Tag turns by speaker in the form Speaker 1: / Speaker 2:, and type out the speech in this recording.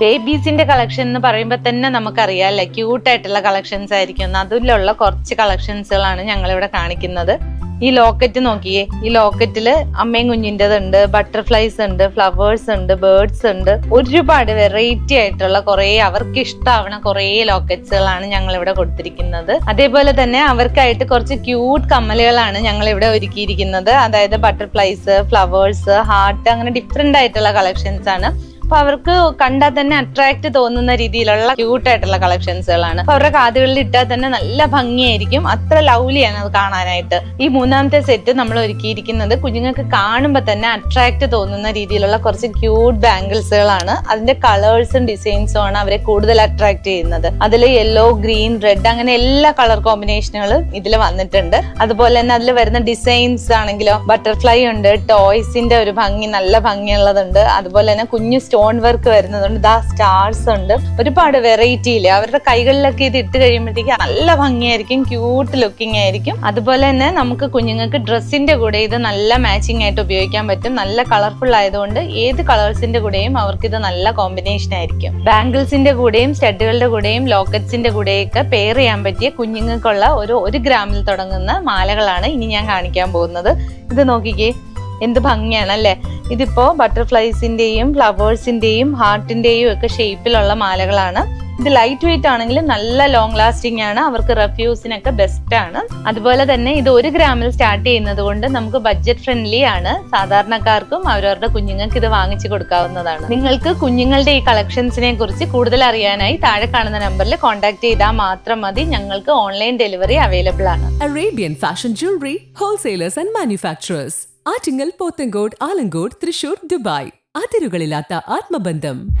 Speaker 1: ബേബീസിന്റെ collection എന്ന് പറയുമ്പോൾ തന്നെ നമുക്കറിയാം അല്ലെ? ക്യൂട്ട് ആയിട്ടുള്ള കളക്ഷൻസ് ആയിരിക്കും. അതിലുള്ള കുറച്ച് കളക്ഷൻസുകളാണ് ഞങ്ങൾ ഇവിടെ കാണിക്കുന്നത്. ഈ ലോക്കറ്റ് നോക്കിയേ ഈ ലോക്കറ്റിൽ അമ്മയും കുഞ്ഞിന്റെതുണ്ട് ബട്ടർഫ്ലൈസ് ഉണ്ട് ഫ്ലവേഴ്സ് ഉണ്ട് ബേർഡ്സ് ഉണ്ട്. ഒരുപാട് വെറൈറ്റി ആയിട്ടുള്ള കുറെ അവർക്ക് ഇഷ്ടമാവണ കുറെ ലോക്കറ്റ്സുകളാണ് ഞങ്ങൾ ഇവിടെ കൊടുത്തിരിക്കുന്നത്. അതേപോലെ തന്നെ അവർക്കായിട്ട് കുറച്ച് ക്യൂട്ട് കമ്മലുകളാണ് ഞങ്ങൾ ഇവിടെ ഒരുക്കിയിരിക്കുന്നത്. അതായത് ബട്ടർഫ്ലൈസ് ഫ്ലവേഴ്സ് ഹാർട്ട് അങ്ങനെ ഡിഫറെന്റ് ആയിട്ടുള്ള കളക്ഷൻസ് ആണ് അപ്പൊ അവർക്ക് കണ്ടാൽ തന്നെ അട്രാക്ട് തോന്നുന്ന രീതിയിലുള്ള ക്യൂട്ട് ആയിട്ടുള്ള കളക്ഷൻസുകളാണ് അപ്പൊ അവരുടെ കാതുകളിൽ ഇട്ടാൽ തന്നെ നല്ല ഭംഗിയായിരിക്കും. അത്ര ലവ്ലിയാണ് അത് കാണാനായിട്ട്. ഈ മൂന്നാമത്തെ സെറ്റ് നമ്മൾ ഒരുക്കിയിരിക്കുന്നത് കുഞ്ഞുങ്ങൾക്ക് കാണുമ്പോൾ തന്നെ അട്രാക്ട് തോന്നുന്ന രീതിയിലുള്ള കുറച്ച് ക്യൂട്ട് ബാംഗിൾസുകളാണ് അതിന്റെ കളേഴ്സും ഡിസൈൻസും ആണ് അവരെ കൂടുതൽ അട്രാക്ട് ചെയ്യുന്നത്. അതിൽ യെല്ലോ ഗ്രീൻ റെഡ് അങ്ങനെ എല്ലാ കളർ കോമ്പിനേഷനുകളും ഇതിൽ വന്നിട്ടുണ്ട്. അതുപോലെ തന്നെ അതിൽ വരുന്ന ഡിസൈൻസ് ആണെങ്കിലോ ബട്ടർഫ്ലൈ ഉണ്ട് ടോയ്സിന്റെ ഒരു ഭംഗി നല്ല ഭംഗിയുള്ളതുണ്ട്. അതുപോലെ തന്നെ കുഞ്ഞു സ്റ്റോൺ വർക്ക് വരുന്നതുണ്ട് ദാ സ്റ്റാർസ് ഉണ്ട്. ഒരുപാട് വെറൈറ്റിയിൽ അവരുടെ കൈകളിലൊക്കെ ഇത് ഇട്ട് കഴിയുമ്പോഴത്തേക്ക് നല്ല ഭംഗിയായിരിക്കും ക്യൂട്ട് ലുക്കിംഗ് ആയിരിക്കും. അതുപോലെ തന്നെ നമുക്ക് കുഞ്ഞുങ്ങൾക്ക് ഡ്രസ്സിന്റെ കൂടെ ഇത് നല്ല മാച്ചിങ് ആയിട്ട് ഉപയോഗിക്കാൻ പറ്റും. നല്ല കളർഫുൾ ആയതുകൊണ്ട് ഏത് കളേഴ്സിന്റെ കൂടെയും അവർക്ക് ഇത് നല്ല കോമ്പിനേഷൻ ആയിരിക്കും. ബാംഗിൾസിന്റെ കൂടെയും സ്റ്റഡുകളുടെ കൂടെയും ലോക്കറ്റ്സിന്റെ കൂടെയൊക്കെ പെയർ ചെയ്യാൻ പറ്റിയ കുഞ്ഞുങ്ങൾക്കുള്ള ഒരു ഒരു ഗ്രാമിൽ തുടങ്ങുന്ന മാലകളാണ് ഇനി ഞാൻ കാണിക്കാൻ പോകുന്നത്. ഇത് നോക്കിക്കേ. എന്ത് ഭംഗിയാണ് അല്ലെ ഇതിപ്പോ ബട്ടർഫ്ലൈസിന്റെയും ഫ്ലവേഴ്സിന്റെയും ഹാർട്ടിന്റെയും ഒക്കെ ഷേപ്പിലുള്ള മാലകളാണ്. ഇത് ലൈറ്റ് വെയിറ്റ് ആണെങ്കിലും നല്ല ലോങ് ലാസ്റ്റിംഗ് ആണ്. അവർക്ക് റെഫ്യൂസിനൊക്കെ ബെസ്റ്റ് ആണ്. അതുപോലെ തന്നെ ഇത് ഒരു ഗ്രാമിൽ സ്റ്റാർട്ട് ചെയ്യുന്നത് കൊണ്ട് നമുക്ക് ബഡ്ജറ്റ് ഫ്രണ്ട്ലി ആണ്. സാധാരണക്കാർക്കും അവരവരുടെ കുഞ്ഞുങ്ങൾക്ക് ഇത് വാങ്ങിച്ചു കൊടുക്കാവുന്നതാണ്. നിങ്ങൾക്ക് കുഞ്ഞുങ്ങളുടെ ഈ കളക്ഷൻസിനെ കുറിച്ച് കൂടുതൽ അറിയാനായി താഴെ കാണുന്ന നമ്പറിൽ കോൺടാക്ട് ചെയ്താൽ മാത്രം മതി. ഞങ്ങൾക്ക് ഓൺലൈൻ ഡെലിവറി അവൈലബിൾ ആണ്.
Speaker 2: Arabian fashion jewellery wholesalers and Manufacturers. Attingal Pothencode Alamcode Thrissur Dubai. അതിരുകളില്ലാത്ത ആത്മബന്ധം.